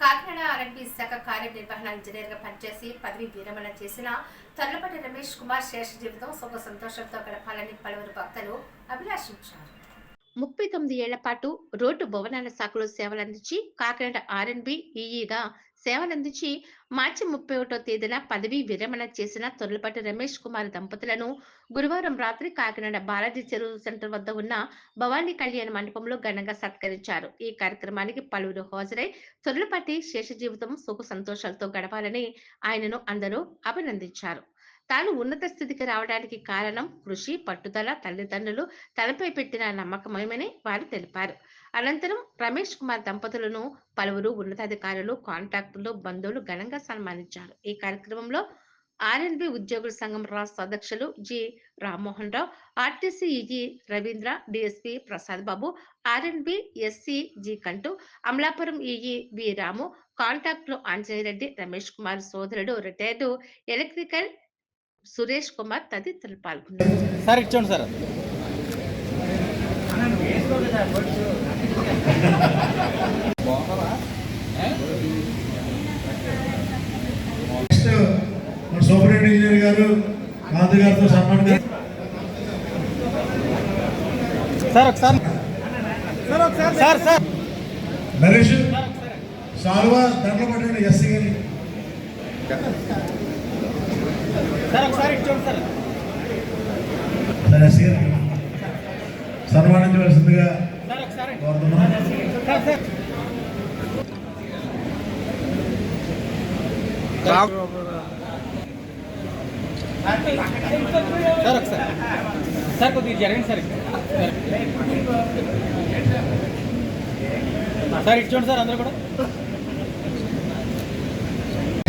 కాకినాడ ఆర్ఎండ్బి శాఖ కార్యనిర్వహణ ఇంజనీర్గా పనిచేసి పదవి విరమణ చేసిన తర్లపటి రమేష్ కుమార్ శేష జీవితం సుఖ సంతోషంతో గడపాలని పలువురు భక్తులు అభిలాషించారు. ముప్పై తొమ్మిది ఏళ్ళ పాటు రోడ్డు భవనాల శాఖలో సేవలందించి కాకినాడ ఆర్ఎన్బి ఈఈగా సేవలందించి మార్చి ముప్పై ఒకటో తేదీన పదవీ విరమణ చేసిన తొర్లపాటి రమేష్ కుమార్ దంపతులను గురువారం రాత్రి కాకినాడ బాలాజీ చెరువు సెంటర్ వద్ద ఉన్న భవానీ కళ్యాణ మండపంలో ఘనంగా సత్కరించారు. ఈ కార్యక్రమానికి పలువురు హాజరై తొర్లపాటి శేష జీవితం సుఖ సంతోషాలతో గడపాలని ఆయనను అందరూ అభినందించారు. తాను ఉన్నత స్థితికి రావడానికి కారణం కృషి పట్టుదల తల్లిదండ్రులు తనపై పెట్టిన నమ్మకమేమని వారు తెలిపారు. అనంతరం రమేష్ కుమార్ దంపతులను పలువురు ఉన్నతాధికారులు కాంట్రాక్టులు బంధువులు ఘనంగా సన్మానించారు. ఈ కార్యక్రమంలో ఆర్ఎన్బి ఉద్యోగుల సంఘం రాష్ట్ర అధ్యక్షులు G. Rammohan Rao RTC easy Ravindra DSP Prasad Babu RNB SC G. కంటూ అమలాపురం ఈఈ వి. రాము కాంట్రాక్టులు ఆంజనేయరెడ్డి రమేష్ కుమార్ సోదరుడు రిటైర్డు ఎలక్ట్రికల్ సురేష్ కుమార్ తదితరులు పాల్గొన్నారు. సార్ ఇచ్చోండి సార్. సూపరింటెండెంట్ ఇంజనీర్ గారు కాంతి గారితో సన్మానం. సార్ ఒకసారి. Sir sir. సార్ నరేష్ సాల్వా దండలు పట్టండి ఎస్సీ గారి. సన్మానించవలసిందిగా కోరుతున్నాం. సార్ ఒకసారి సార్ కొద్దిగా జరగండి సార్. సార్. ఇచ్చోండి సార్ అందరూ కూడా.